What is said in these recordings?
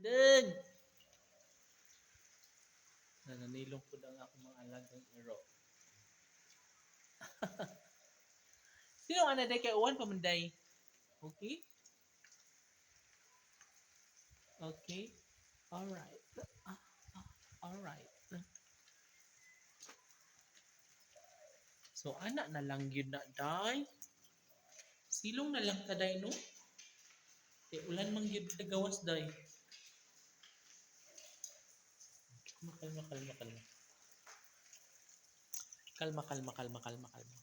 Dun! Nananilong po ang ako mga alagang iro. Sino ang anaday kay Uwan pamanday? Okay? Okay? Alright. Ah, ah, Alright. So, anak na lang yun na, day. Silong na lang ta, day, no? Eh, ulan mang yun na gawas, day. Kalma, kalma, kalma, kalma. Kalma, kalma, kalma, kalma.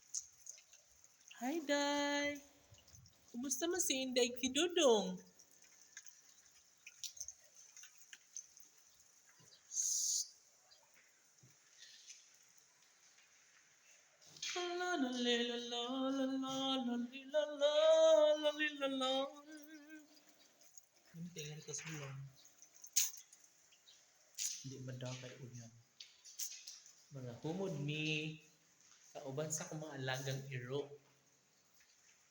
Hi, day. Kumusta man si Inday Kidudong? La la la la Hindi madakay unyan. Mga humod mi kauban sa kung mga alagang iro.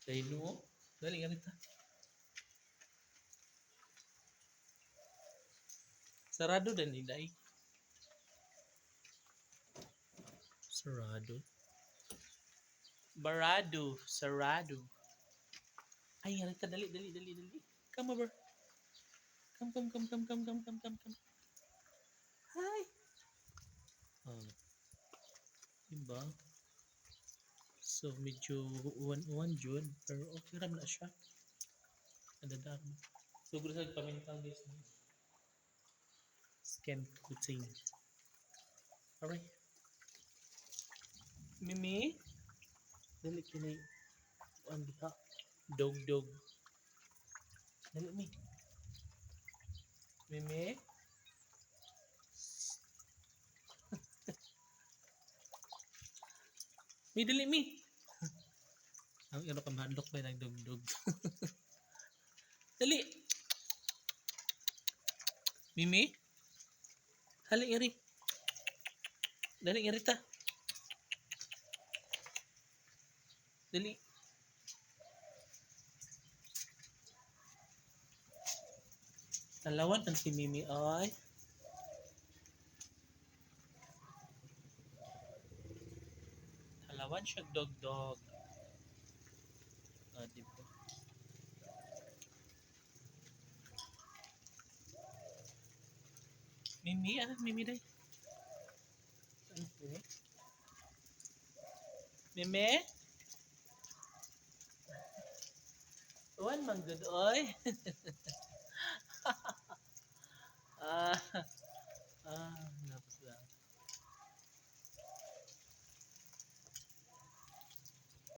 Dahil no, dali nga nita. Sarado din ni Day. Sarado. Barado. Sarado. Ay, nita. Dali, dali, dali, dali. Come over. Come, come, come, come, come, come, come, come, come. Hi. Oh. Diba? So, medyo uwan-uwan dyan. Pero okay ram na siya. Nadadam. So, gusto sa pamintal guys. Scan kuting. Alright. Mimi? Dali kini. Kuan diha. Dog dog. Dali mi. Mimi? Mi dali mi. Ang iro ka mandok pa ng dog-dog. dali. Mimi? Hali iri. Dali iri ta. Dali. Talawan ang si Mimi ay. Naman siya dog-dog. Ah, di? Mimi, ah, Mimi day. Saan? Mimi? Tuan, manggod, oy. ah,